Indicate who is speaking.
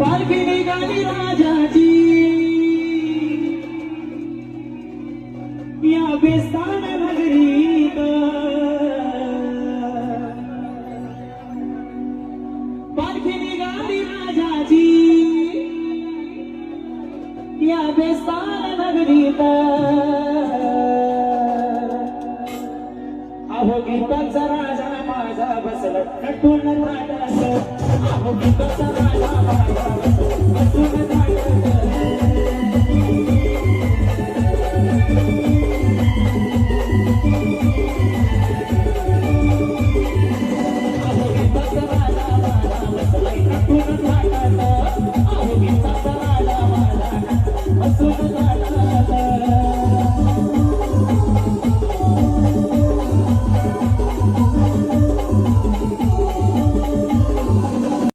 Speaker 1: पालखी निघाली राजाची या बेस्तान नगरीत पालखी निघाली राजाची या बेस्तान राजा माझा बसला I'm gonna get the sunrise, I'm gonna get the sunrise.